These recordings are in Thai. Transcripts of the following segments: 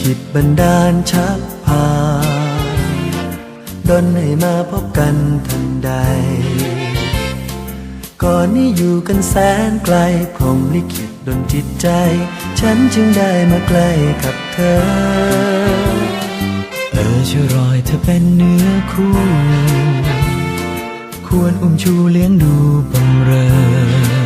ขิตบันดาลชักพาดนให้มาพบกันทันใด ก่อนนี้อยู่กันแสนไกลพรหมลิขิตดนจิตใจ ฉันจึงได้มาใกล้กับเธอ เออช่วยรอยเธอเป็นเนื้อคู่ ควรอุ้มชูเลี้ยงดูบำเรอ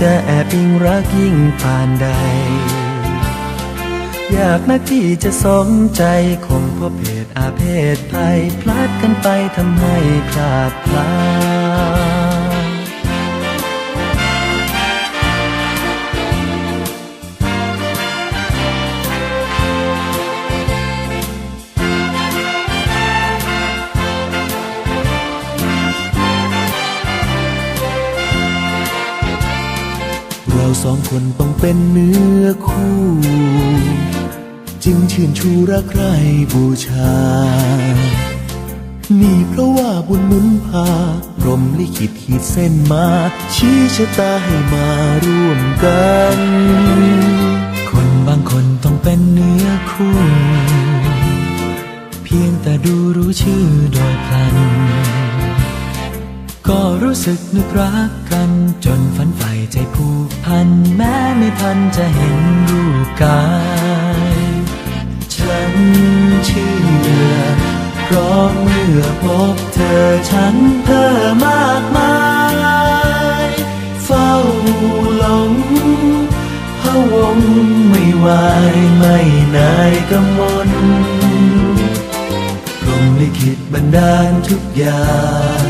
จะแอบอิงรักยิ่งผ่านใด อยากนักที่จะสมใจคงเพราะเพศอาเพศภัยพลาดกันไปทำให้พลาดพลาด สองคนต้องเป็นเนื้อคู่ จึงชื่นชูรักใครบูชา นี่เพราะว่าบุญหนุนพาพรมลิขิตขีดเส้นมา ชี้ชะตาให้มาร่วมกัน คนบางคนต้องเป็นเนื้อคู่ เพียงแต่ดูรู้ชื่อดยพลัน ก็รู้สึกนึกรักกัน จนฝันใฝ่ใจผูกพัน แม้ไม่ทันจะเห็นรูปกาย ฉันเชื่อเพราะเมื่อพบเธอฉันเธอมากมาย เฝ้าหลงพะวงไม่ไหวไม่นายกำมลพรมลิขิตบันดาลทุกอย่าง